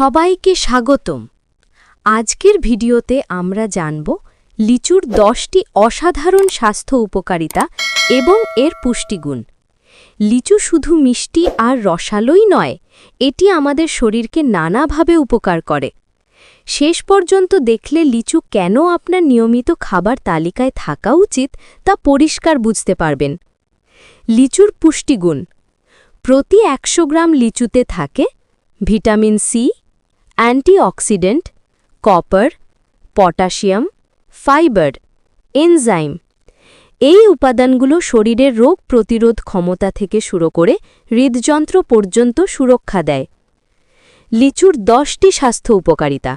সবাইকে স্বাগতম। আজকের ভিডিওতে আমরা জানব লিচুর দশটি অসাধারণ স্বাস্থ্য উপকারিতা এবং এর পুষ্টিগুণ। লিচু শুধু মিষ্টি আর রসালোই নয়, এটি আমাদের শরীরকে নানাভাবে উপকার করে। শেষ পর্যন্ত দেখলে লিচু কেন আপনার নিয়মিত খাবার তালিকায় থাকা উচিত তা পরিষ্কার বুঝতে পারবেন। লিচুর পুষ্টিগুণ। প্রতি একশো গ্রাম লিচুতে থাকে vitamin C antioxidant, copper, potassium, fibre, enzyme. এই উপাদানগুলো শরীরের রোগ প্রতিরোধ ক্ষমতা থেকে শুরু করে হৃদযন্ত্র পর্যন্ত সুরক্ষা দেয়। লিচুর দশটি স্বাস্থ্য উপকারিতা।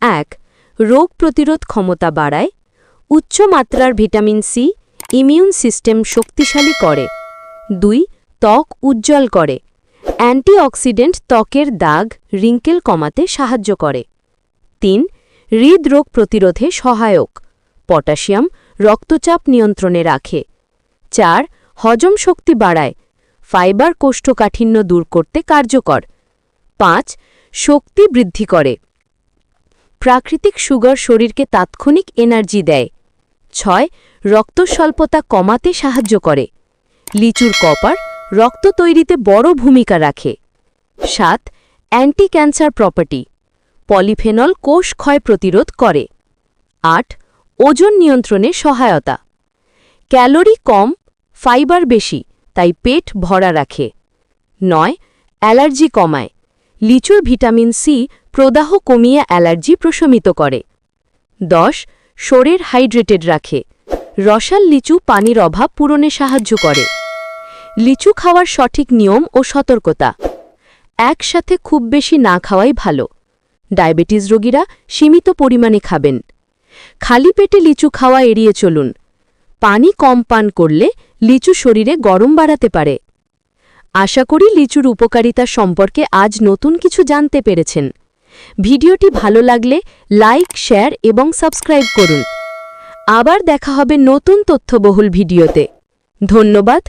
এক, রোগ প্রতিরোধ ক্ষমতা বাড়ায়, উচ্চ মাত্রার ভিটামিন সি, ইমিউন সিস্টেম শক্তিশালী করে। দুই, ত্বক উজ্জ্বল করে। অ্যান্টিঅক্সিডেন্ট ত্বকের দাগ রিঙ্কেল কমাতে সাহায্য করে। তিন, হৃদরোগ প্রতিরোধে সহায়ক, পটাশিয়াম রক্তচাপ নিয়ন্ত্রণে রাখে। চার, হজম শক্তি বাড়ায়, ফাইবার কোষ্ঠকাঠিন্য দূর করতে কার্যকর। পাঁচ, শক্তি বৃদ্ধি করে। প্রাকৃতিক সুগার শরীরকে তাৎক্ষণিক এনার্জি দেয়। ছয়, রক্তস্বল্পতা কমাতে সাহায্য করে। লিচুর কপার রক্ত তৈরিতে বড় ভূমিকা রাখে। সাত অ্যান্টি ক্যান্সার প্রপার্টি পলিফেনল কোষ ক্ষয় প্রতিরোধ করে। আট, ওজন নিয়ন্ত্রণে সহায়তা। ক্যালোরি কম, ফাইবার বেশি, তাই পেট ভরা রাখে। নয়, অ্যালার্জি কমায়। লিচুর ভিটামিন সি প্রদাহ কমিয়ে অ্যালার্জি প্রশমিত করে। দশ, শরীর হাইড্রেটেড রাখে। রসাল লিচু পানির অভাব পূরণে সাহায্য করে। লিচু খাওয়ার সঠিক নিয়ম ও সতর্কতা। একসাথে খুব বেশি না খাওয়াই ভালো। ডায়াবেটিস রোগীরা সীমিত পরিমাণে খাবেন। খালি পেটে লিচু খাওয়া এড়িয়ে চলুন। পানি কম পান করলে লিচু শরীরে গরম বাড়াতে পারে। আশা করি লিচুর উপকারিতা সম্পর্কে আজ নতুন কিছু জানতে পেরেছেন। ভিডিওটি ভালো লাগলে লাইক, শেয়ার এবং সাবস্ক্রাইব করুন। আবার দেখা হবে নতুন তথ্যবহুল ভিডিওতে। ধন্যবাদ।